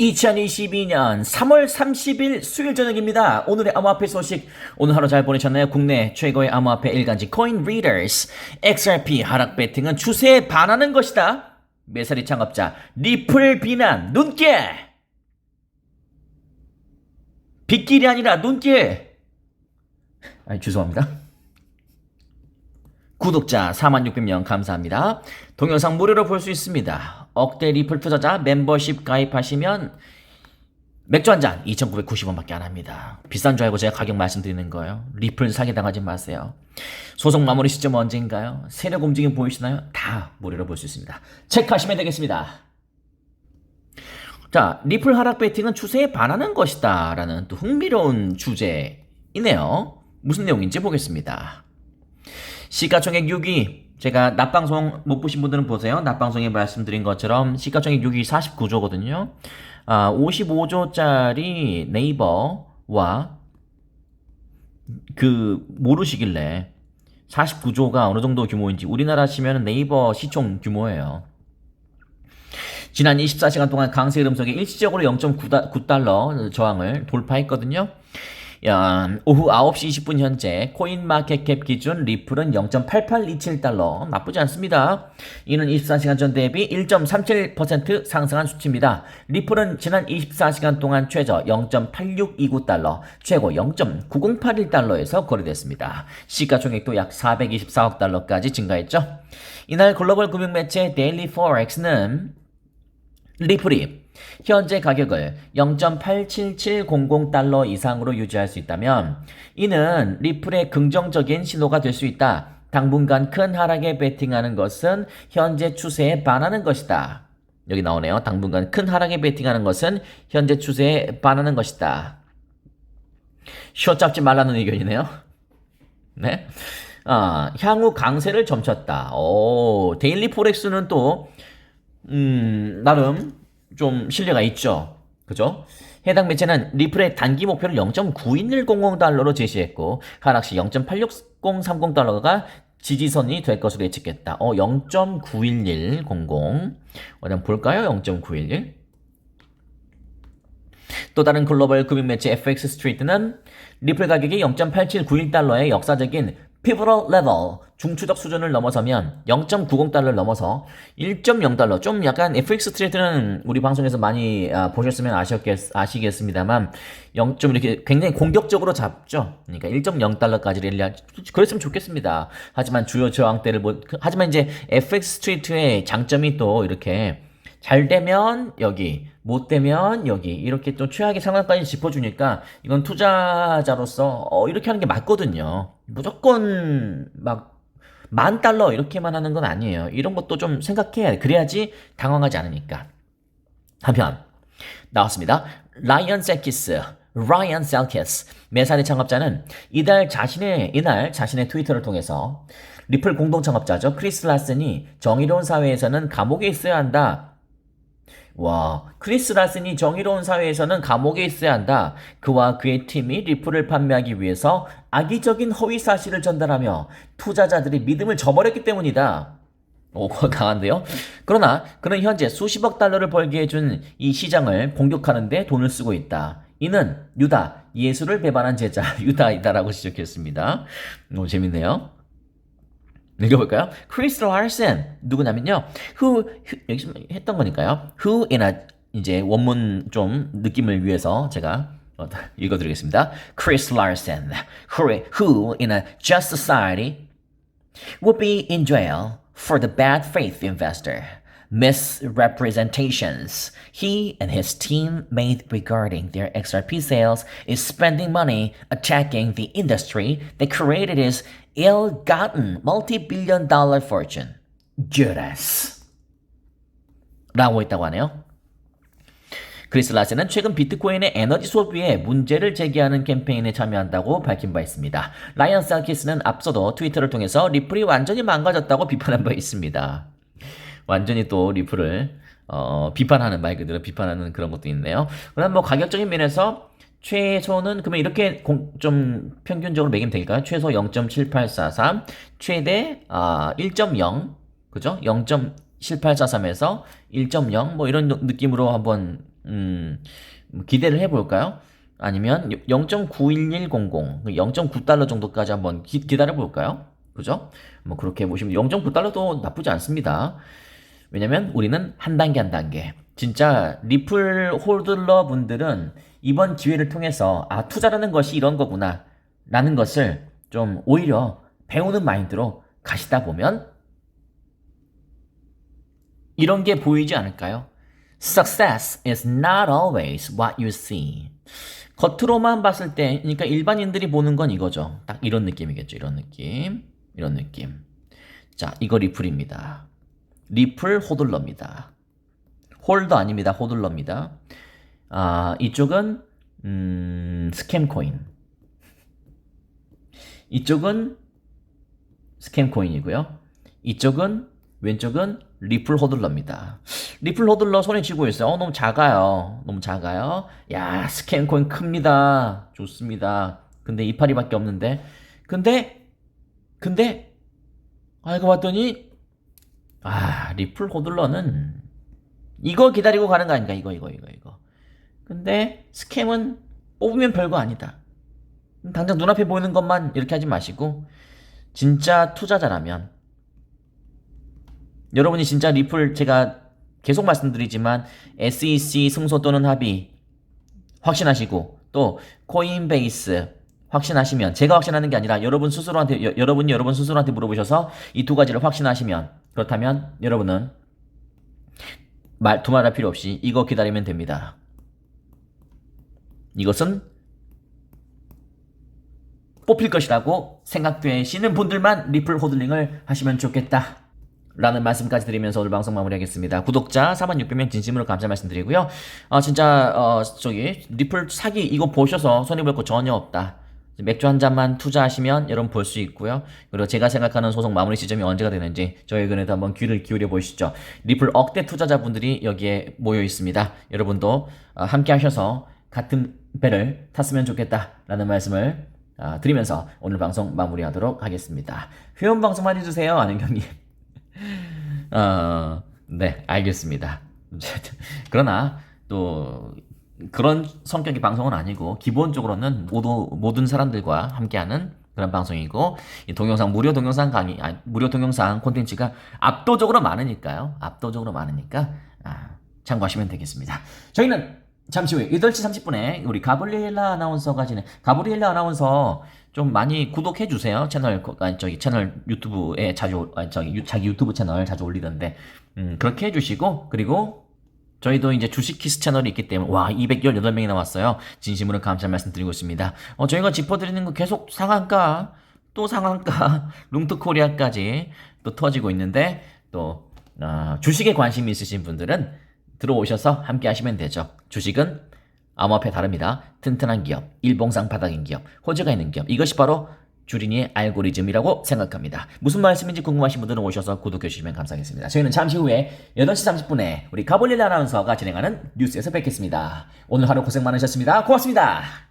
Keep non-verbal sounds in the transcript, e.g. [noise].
2022년 3월 30일 수요일 저녁입니다. 오늘의 암호화폐 소식 오늘 하루 잘 보내셨나요? 국내 최고의 암호화폐 일간지 코인 리더스 XRP 하락 배팅은 추세에 반하는 것이다. 메사리 창업자 리플 비난 눈깨 빗길이 아니라 눈깨 아니 죄송합니다. 구독자 4600명 감사합니다. 동영상 무료로 볼 수 있습니다. 억대 리플 투자자 멤버십 가입하시면 맥주 한 잔 2,990원밖에 안 합니다. 비싼 줄 알고 제가 가격 말씀드리는 거예요. 리플 사기 당하지 마세요. 소송 마무리 시점 언제인가요? 세력 움직임 보이시나요? 다 무료로 볼 수 있습니다. 체크하시면 되겠습니다. 자, 리플 하락 배팅은 추세에 반하는 것이다. 라는 또 흥미로운 주제이네요. 무슨 내용인지 보겠습니다. 시가총액 6위. 제가 낮방송 못 보신 분들은 보세요. 낮방송에 말씀드린 것처럼 시가총액 6위 49조거든요. 아, 55조짜리 네이버와 그 모르시길래 49조가 어느 정도 규모인지 우리나라 치면 네이버 시총 규모예요. 지난 24시간 동안 강세 흐름 속에 일시적으로 0.9달러 저항을 돌파했거든요. 야, 오후 9시 20분 현재 코인 마켓캡 기준 리플은 0.8827달러 나쁘지 않습니다. 이는 24시간 전 대비 1.37% 상승한 수치입니다. 리플은 지난 24시간 동안 최저 0.8629달러, 최고 0.9081달러에서 거래됐습니다. 시가총액도 약 424억 달러까지 증가했죠. 이날 글로벌 금융매체 데일리 포렉스는 리플이 현재 가격을 0.87700달러 이상으로 유지할 수 있다면 이는 리플의 긍정적인 신호가 될 수 있다. 당분간 큰 하락에 베팅하는 것은 현재 추세에 반하는 것이다. 여기 나오네요. 당분간 큰 하락에 베팅하는 것은 현재 추세에 반하는 것이다. 쇼 잡지 말라는 의견이네요. [laughs] 네. 아, 향후 강세를 점쳤다. 오, 데일리 포렉스는 또 음, 나름 좀 신뢰가 있죠. 그죠? 해당 매체는 리플의 단기 목표를 0.91100달러로 제시했고, 하락시 0.86030달러가 지지선이 될 것으로 예측했다. 어, 0.91100. 어디 볼까요? 0.911. 또 다른 글로벌 금융 매체 FX 스트리트는 리플 가격이 0.8791달러의 역사적인 피보럴 레벨 중추적 수준을 넘어서면 0.90달러를 넘어서 1.0달러 좀 약간 FX 트레이드는 우리 방송에서 많이 아, 보셨으면 아셨겠, 아시겠습니다만 0. 좀 이렇게 굉장히 공격적으로 잡죠. 그러니까 1.0달러까지 랠리 그랬으면 좋겠습니다. 하지만 주요 저항대를 뭐 하지만 이제 FX 스트리트의 장점이 또 이렇게 잘 되면 여기, 못 되면 여기 이렇게 또 최악의 상황까지 짚어주니까 이건 투자자로서 어, 이렇게 하는 게 맞거든요. 무조건 막 만 달러 이렇게만 하는 건 아니에요. 이런 것도 좀 생각해야 돼. 그래야지 당황하지 않으니까. 한편 나왔습니다. 라이언 셀키스, 라이언 셀키스 메사리 창업자는 이달 자신의 이날 자신의 트위터를 통해서 리플 공동 창업자죠 크리스 라슨이 정의로운 사회에서는 감옥에 있어야 한다. 와, 크리스 라슨이 정의로운 사회에서는 감옥에 있어야 한다. 그와 그의 팀이 리플을 판매하기 위해서 악의적인 허위 사실을 전달하며 투자자들이 믿음을 저버렸기 때문이다. 오, 강한데요? 그러나 그는 현재 수십억 달러를 벌게 해준 이 시장을 공격하는데 돈을 쓰고 있다. 이는 유다, 예수를 배반한 제자 [laughs] 유다이다라고 지적했습니다. 오, 재밌네요. 읽어볼까요? 크리스 라슨 누구냐면요. who, who 여기 좀 했던 거니까요. who in a 이제 원문 좀 느낌을 위해서 제가 어, 읽어드리겠습니다. Chris Larson, who in a just society would be in jail for the bad faith investor misrepresentations he and his team made regarding their XRP sales is spending money attacking the industry that created his ill-gotten multi-billion dollar fortune. Judas. 라고 했다고 하네요. 크리스 라센은 최근 비트코인의 에너지 소비에 문제를 제기하는 캠페인에 참여한다고 밝힌 바 있습니다. 라이언 살키스는 앞서도 트위터를 통해서 리플이 완전히 망가졌다고 비판한 바 있습니다. 완전히 또 리플을 어, 비판하는 말 그대로 비판하는 그런 것도 있네요. 그럼 뭐 가격적인 면에서 최소는 그러면 이렇게 공, 좀 평균적으로 매기면 될까요? 최소 0.7843, 최대 아, 1.0, 그죠? 0.7843에서 1.0 뭐 이런 느낌으로 한번 음, 뭐 기대를 해볼까요? 아니면 0.91100, 0.9달러 정도까지 한번 기, 기다려 볼까요? 그죠? 뭐 그렇게 보시면 0.9달러도 나쁘지 않습니다. 왜냐면 우리는 한 단계 한 단계. 진짜 리플 홀더러 분들은 이번 기회를 통해서 아, 투자라는 것이 이런 거구나. 라는 것을 좀 오히려 배우는 마인드로 가시다 보면 이런 게 보이지 않을까요? Success is not always what you see. 겉으로만 봤을 때, 그러니까 일반인들이 보는 건 이거죠. 딱 이런 느낌이겠죠. 이런 느낌. 이런 느낌. 자, 이거 리플입니다. 리플 호들러입니다. 홀더 아닙니다. 호들러입니다. 아, 이쪽은, 음, 스캠 코인. 이쪽은 스캠 코인이고요. 이쪽은 왼쪽은 리플 호들러입니다. 리플 호들러 손에 쥐고 있어요. 어, 너무 작아요. 너무 작아요. 야, 스캠 코인 큽니다. 좋습니다. 근데 이파리밖에 없는데. 근데 근데 알고 봤더니 아, 리플 호들러는 이거 기다리고 가는 거 아닌가? 이거 이거 이거 이거. 근데 스캠은 뽑으면 별거 아니다. 당장 눈앞에 보이는 것만 이렇게 하지 마시고 진짜 투자자라면 여러분이 진짜 리플 제가 계속 말씀드리지만 SEC 승소 또는 합의 확신하시고 또 코인베이스 확신하시면 제가 확신하는 게 아니라 여러분 스스로한테 여, 여러분이 여러분 스스로한테 물어보셔서 이 두 가지를 확신하시면 그렇다면 여러분은 말 두말할 필요 없이 이거 기다리면 됩니다. 이것은 뽑힐 것이라고 생각되시는 분들만 리플 호들링을 하시면 좋겠다. 라는 말씀까지 드리면서 오늘 방송 마무리하겠습니다. 구독자 4600명 진심으로 감사 말씀드리고요. 아 진짜 어 저기 리플 사기 이거 보셔서 손해 볼 거 전혀 없다. 맥주 한 잔만 투자하시면 여러분 볼 수 있고요. 그리고 제가 생각하는 소송 마무리 시점이 언제가 되는지 저희 의견에도 한번 귀를 기울여 보시죠. 리플 억대 투자자분들이 여기에 모여 있습니다. 여러분도 어, 함께 하셔서 같은 배를 탔으면 좋겠다라는 말씀을 아, 드리면서 오늘 방송 마무리하도록 하겠습니다. 회원 방송만 해주세요, 안은경님. [laughs] 어, 네, 알겠습니다. [laughs] 그러나 또 그런 성격의 방송은 아니고 기본적으로는 모두 모든 사람들과 함께하는 그런 방송이고 이 동영상 무료 동영상 강의 아니, 무료 동영상 콘텐츠가 압도적으로 많으니까요. 압도적으로 많으니까 아, 참고하시면 되겠습니다. 저희는 잠시 후에 8시 30분에 우리 가브리엘라 아나운서가 진행 가브리엘라 아나운서 좀 많이 구독해 주세요. 채널 아니 저기 채널 유튜브에 자주 아니 저기 유- 자기 유튜브 채널 자주 올리던데 음, 그렇게 해 주시고 그리고 저희도 이제 주식키스 채널이 있기 때문에 와 218명이 나왔어요. 진심으로 감사 말씀드리고 있습니다. 어, 저희가 짚어드리는 거 계속 상한가 또 상한가 [laughs] 룽트 코리아까지 또 터지고 있는데 또 아, 주식에 관심이 있으신 분들은 들어오셔서 함께 하시면 되죠. 주식은 암호화폐 다릅니다. 튼튼한 기업, 일봉상 바닥인 기업, 호재가 있는 기업. 이것이 바로 주린이의 알고리즘이라고 생각합니다. 무슨 말씀인지 궁금하신 분들은 오셔서 구독해 주시면 감사하겠습니다. 저희는 잠시 후에 8시 30분에 우리 가볼릴 아나운서가 진행하는 뉴스에서 뵙겠습니다. 오늘 하루 고생 많으셨습니다. 고맙습니다.